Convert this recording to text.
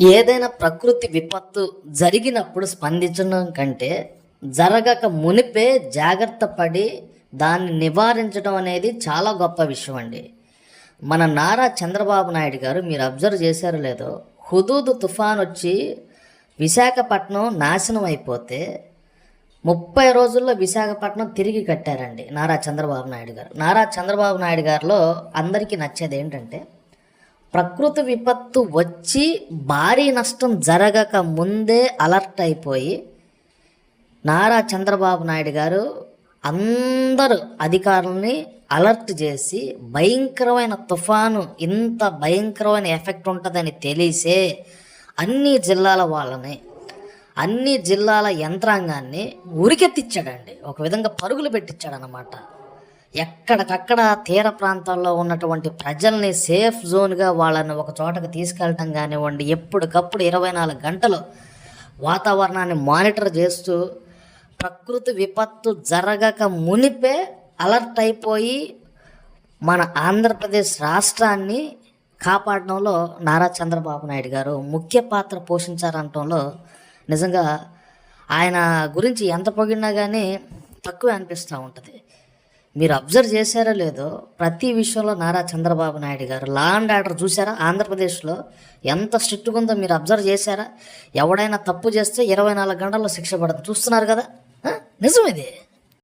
ఏదైనా ప్రకృతి విపత్తు జరిగినప్పుడు స్పందించడం కంటే జరగక మునిపే జాగ్రత్త పడి దాన్ని నివారించడం అనేది చాలా గొప్ప విషయం అండి. మన నారా చంద్రబాబు నాయుడు గారు మీరు అబ్జర్వ్ చేశారో లేదో హుదూదు తుఫాన్ వచ్చి విశాఖపట్నం నాశనం అయిపోతే ముప్పై రోజుల్లో విశాఖపట్నం తిరిగి కట్టారండి నారా చంద్రబాబు నాయుడు గారు. నారా చంద్రబాబు నాయుడు గారిలో అందరికీ నచ్చేది ఏంటంటే ప్రకృతి విపత్తు వచ్చి భారీ నష్టం జరగక ముందే అలర్ట్ అయిపోయి నారా చంద్రబాబు నాయుడు గారు అందరు అధికారులని అలర్ట్ చేసి భయంకరమైన తుఫాను ఇంత భయంకరమైన ఎఫెక్ట్ ఉంటుందని తెలిసే అన్ని జిల్లాల వాళ్ళని అన్ని జిల్లాల యంత్రాంగాన్ని ఉరికెత్తిచ్చాడండి. ఒక విధంగా పరుగులు పెట్టించాడనమాట అన్నమాట ఎక్కడికక్కడ తీర ప్రాంతాల్లో ఉన్నటువంటి ప్రజల్ని సేఫ్ జోన్గా వాళ్ళని ఒక చోటకు తీసుకెళ్ళటం కానివ్వండి ఎప్పటికప్పుడు ఇరవై నాలుగు గంటలు వాతావరణాన్ని మానిటర్ చేస్తూ ప్రకృతి విపత్తు జరగక మునిపే అలర్ట్ అయిపోయి మన ఆంధ్రప్రదేశ్ రాష్ట్రాన్ని కాపాడడంలో నారా చంద్రబాబు నాయుడు గారు ముఖ్య పాత్ర పోషించారనటంలో నిజంగా ఆయన గురించి ఎంత పొగిడినా కానీ తక్కువే అనిపిస్తూ ఉంటుంది. మీరు అబ్జర్వ్ చేశారో లేదో ప్రతి విషయంలో నారా చంద్రబాబు నాయుడు గారు లా అండ్ ఆర్డర్ చూసారా ఆంధ్రప్రదేశ్లో ఎంత స్ట్రిక్ట్గా ఉందో మీరు అబ్జర్వ్ చేశారా? ఎవడైనా తప్పు చేస్తే ఇరవై నాలుగు గంటల్లో శిక్ష పడదు. చూస్తున్నారు కదా? నిజం ఇది.